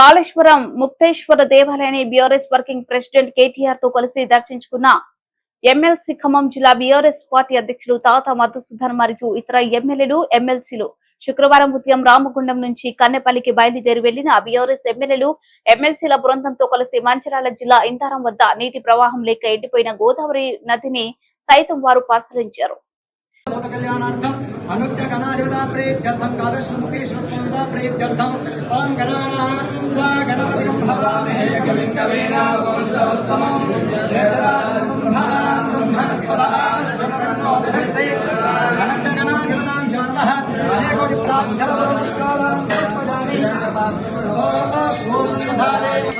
కాళేశ్వరం ముక్తేశ్వర దేవాలయాన్ని BRS working president కేటీఆర్తో కలిసి దర్శించుకున్న ఎమ్మెల్సీ ఖమ్మం జిల్లా బీఆర్ఎస్ పార్టీ అధ్యక్షులు తాత మధుసూదన్ మరియు ఇతర ఎమ్మెల్యేలు ఎమ్మెల్సీలు శుక్రవారం ఉదయం రామగుండం నుంచి కన్నెపల్లికి బయలుదేరి వెళ్ళిన బీఆర్ఎస్ ఎమ్మెల్యేలు ఎమ్మెల్సీల బృందంతో కలిసి మంచిరాల జిల్లా ఇంతారం వద్ద నీటి ప్రవాహం లేక ఎండిపోయిన గోదావరి నదిని సైతం వారు పరిశీలించారు. अनुच्च गणाधिपता प्रेत्यर्थम कादश्मुखेश्वर स्मृता प्रेत्यर्थम ओम गणानां गणपतिं भवामहे कविन्दवेनावंशवस्तमं गणाधिपतां जानः कोटिप्राप्त्यवरुष्कालां प्रजामि ओम ओम सुधाले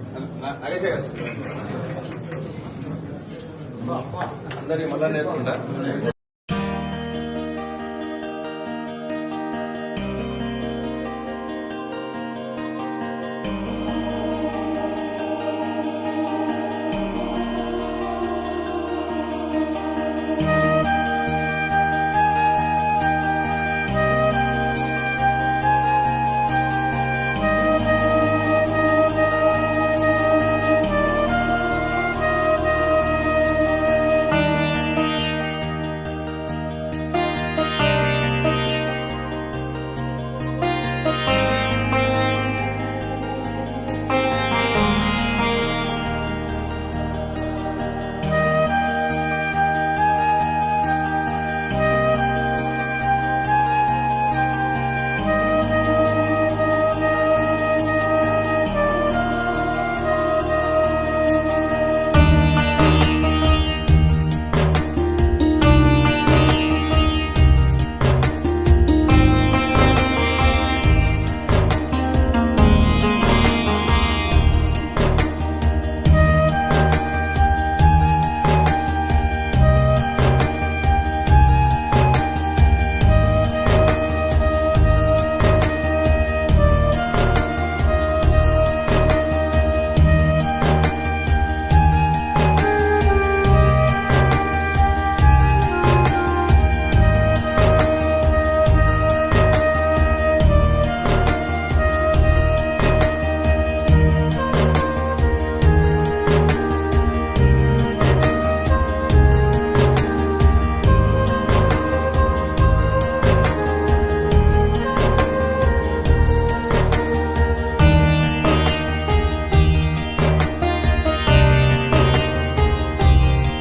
అందరి మళ్ళా నేస్తుందా